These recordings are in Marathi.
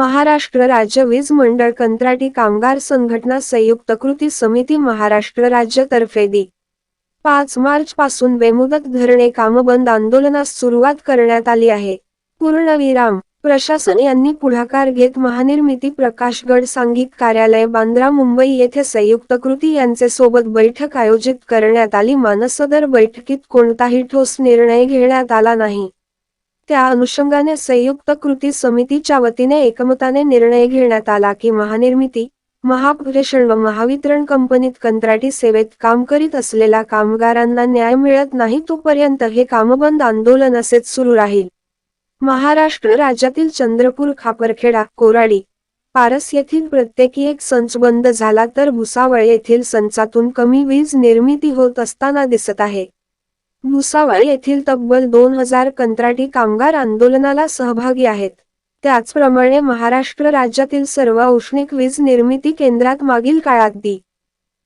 महाराष्ट्र राज्य वीज मंडळ कंत्राटी कामगार संघटना संयुक्त कृती समिती महाराष्ट्र राज्यतर्फे दी. दि पाच मार्च पासून बेमुदत धरणे कामबंद आंदोलनास सुरुवात करण्यात आली आहे. पूर्णविराम प्रशासन यांनी पुढाकार घेत महानिर्मिती प्रकाशगड सांघिक कार्यालय बांद्रा मुंबई येथे संयुक्त कृती यांचे सोबत बैठक आयोजित करण्यात आली. मानसदर बैठकीत कोणताही ठोस निर्णय घेण्यात आला नाही. त्या अनुषंगाने संयुक्त कृती समितीच्या वतीने एकमताने निर्णय घेण्यात आला की महानिर्मिती महापुरेषण व महावितरण कंपनीत कंत्राटी सेवेत काम करीत असलेल्या कामगारांना न्याय मिळत नाही तोपर्यंत हे कामबंद आंदोलन असेच सुरू राहील. महाराष्ट्र राज्यातील चंद्रपूर खापरखेडा कोराडी पारस येथील प्रत्येकी एक संच बंद झाला तर भुसावळ येथील संचातून कमी वीज निर्मिती होत असताना दिसत आहे. भुसावळ येथील तब्बल दोन हजार कंत्राटी कामगार आंदोलनाला सहभागी आहेत. त्याचप्रमाणे महाराष्ट्र राज्यातील सर्व औष्णिक वीज निर्मिती केंद्रात मागील काळात दी.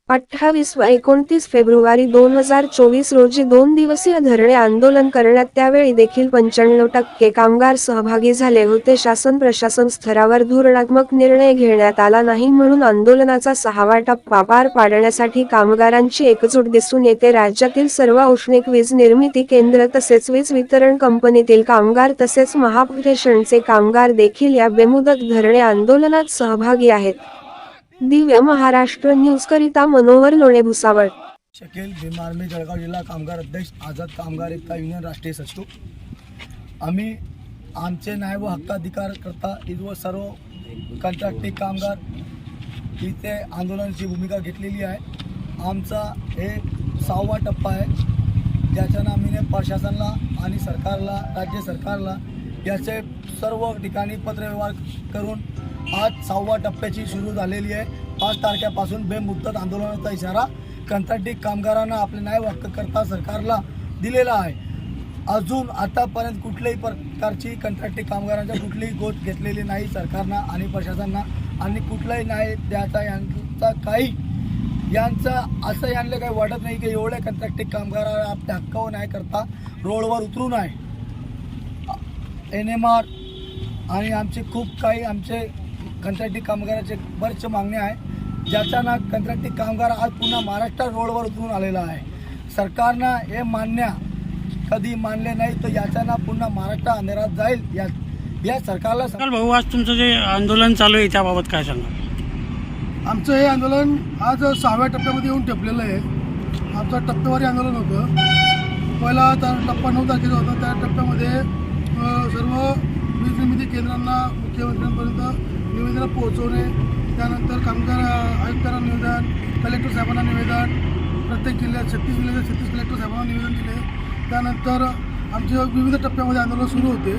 अठ्ठावीस व एकोणतीस फेब्रुवारी दोन हजार चोवीस रोजी दोन दिवसीय धरणे आंदोलन करण्यात त्यावेळी देखील पंच्याण्णव टक्के कामगार सहभागी झाले होते. शासन प्रशासन स्तरावर धोरणात्मक निर्णय घेण्यात आला नाही म्हणून आंदोलनाचा सहावा टप्पा पार पाडण्यासाठी कामगारांची एकजूट दिसून येते. राज्यातील सर्व औष्णिक वीज निर्मिती केंद्र तसेच वीज वितरण कंपनीतील कामगार तसेच महापुरेशनचे कामगार देखील या बेमुदत धरणे आंदोलनात सहभागी आहेत. दिव्य महाराष्ट्र न्यूज करिता मनोहर लोणे भुसावळ. शकेल भीम आर्मी जळगाव जिल्हा कामगार अध्यक्ष आझाद कामगार एकता युनियन राष्ट्रीय सचिव आम्ही आमचे न्याय व हक्काधिकार करता व सर्व कंत्राटी कामगार इथे आंदोलनाची भूमिका घेतलेली आहे. आमचा हे सहावा टप्पा आहे. ज्याच्यानं आम्ही प्रशासनाला आणि सरकारला राज्य सरकारला याचे सर्व ठिकाणी पत्रव्यवहार करून आज सहावा टप्प्याची सुरू झालेली आहे. पाच तारखेपासून बेमुदत आंदोलनाचा इशारा कंत्राटी कामगारांना आपले न्याय हक्क करता सरकारला दिलेला आहे. अजून आतापर्यंत कुठल्याही प्रकारची कंत्राटी कामगारांच्या कुठलीही गोष्ट घेतलेली नाही सरकारनं आणि प्रशासनानं. आणि कुठलाही न्याय द्यायचा यांचा काही यांचा असं यांना काही वाटत नाही की एवढ्या कंत्राटी कामगाराला आपल्या हक्कावर न्याय करता रोडवर उतरून आहे एन एम आर आणि आमचे खूप काही आमचे कंत्राटी कामगाराचे बरेचसे मागणे आहे ज्याचा ना कंत्राटी कामगार आज पुन्हा महाराष्ट्र रोडवर उतरून आलेला आहे. सरकारनं हे मान्य कधी मानले नाही तर याच्यानं पुन्हा महाराष्ट्र अंधेरात जाईल. या या सरकारला काल भाऊ आज तुमचं जे आंदोलन चालू आहे त्याबाबत काय सांगा? आमचं हे आंदोलन आज सहाव्या टप्प्यामध्ये येऊन ठेपलेलं आहे. आमचं टप्पेवारी आंदोलन होतं. पहिला तर टप्पा नऊ तारखेचा होता. त्या टप्प्यामध्ये सर्व वीज निर्मिती केंद्रांना मुख्यमंत्र्यांपर्यंत निवेदनं पोहोचवणे त्यानंतर कामगार आयुक्तांना निवेदन कलेक्टर साहेबांना निवेदन प्रत्येक जिल्ह्यात छत्तीस जिल्ह्यात छत्तीस कलेक्टर साहेबांना निवेदन दिले त्यानंतर आमचे विविध टप्प्यामध्ये आंदोलन सुरू होते.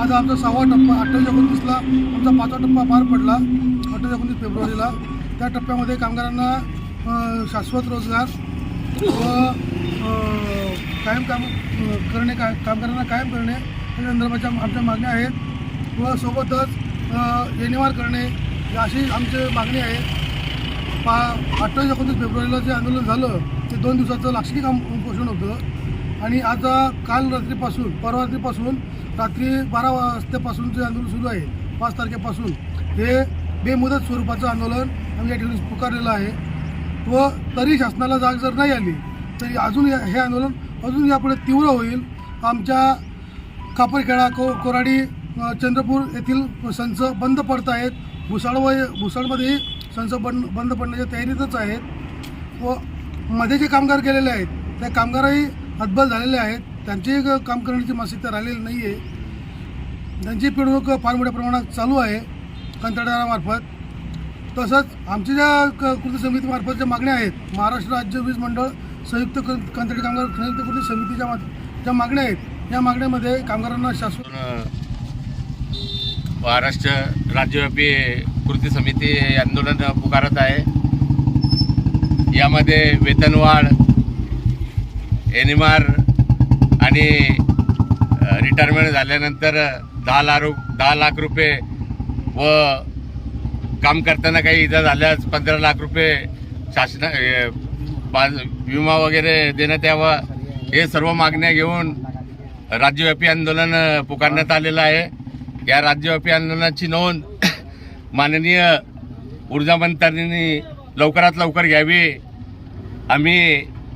आज आमचा सहावा टप्पा अठ्ठावीस एकोणतीसला आमचा पाचवा टप्पा पार पडला अठ्ठावीस एकोणतीस फेब्रुवारीला. त्या टप्प्यामध्ये कामगारांना शाश्वत रोजगार व कायम काम करणे का कामगारांना कायम करणे या संदर्भाच्या आमच्या मागण्या आहेत. व सोबतच येणेवार करणे अशी आमची मागणी आहे. पा अठ्ठावीस एकोणतीस फेब्रुवारीला जे आंदोलन झालं ते दोन दिवसाचं लाक्षणिक काम उपोषण होतं. आणि आज काल रात्रीपासून परवा रात्रीपासून रात्री बारा वाजतापासून जे आंदोलन सुरू आहे पाच तारखेपासून हे बेमुदत स्वरूपाचं आंदोलन आम्ही या ठिकाणी पुकारलेलं आहे. व तरी शासनाला जाग जर नाही आली तरी अजून या- हे आंदोलन अजून यापुढे तीव्र होईल. आमच्या कापरखेडा को कोराडी चंद्रपूर येथील संच बंद पडत आहेत. भुसाळ व भुसाळमध्येही संच बंद बंद पडण्याच्या तयारीतच आहेत. व मध्ये जे कामगार गेलेले आहेत त्या कामगारही हतबल झालेले आहेत. त्यांची काम करण्याची मानसिकता राहिलेली नाही आहे त्यांची पिळवणूक फार मोठ्या प्रमाणात चालू आहे कंत्राटदारामार्फत. तसंच आमच्या ज्या क- कृती समितीमार्फत ज्या मागण्या आहेत महाराष्ट्र राज्य वीज मंडळ संयुक्त कंत्राटी कामगार संयुक्त कृती समितीच्या ज्या मागण्या आहेत या मागण्यामध्ये कामगारांना शाश्वत महाराष्ट्र राज्यव्यापी कृती समिती हे आंदोलन पुकारत आहे. यामध्ये वेतनवाढ एन एम आर आणि रिटायरमेंट झाल्यानंतर दहा लाख रु दहा लाख रुपये व काम करताना काही इजा झाल्यास पंधरा लाख रुपये शासना विमा वगैरे देण्यात यावं. हे सर्व मागण्या घेऊन राज्यव्यापी आंदोलन पुकारण्यात आलेलं आहे. या राज्यव्यापी आंदोलनाची नोंद माननीय ऊर्जा मंत्र्यांनी लवकरात लवकर घ्यावी. आम्ही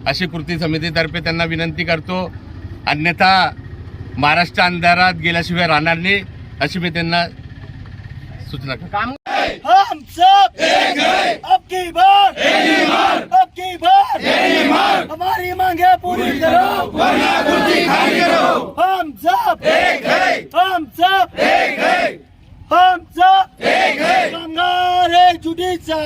अशी कृती समितीतर्फे त्यांना विनंती करतो. अन्यथा महाराष्ट्र अंधारात गेल्याशिवाय राहणार नाही अशी मी त्यांना सूचना करतो. हम सब अब की बार। अब की बार। हमारी मांगे पूरी करो। हम सब हम सब हम सब कामगार एकजुटीचा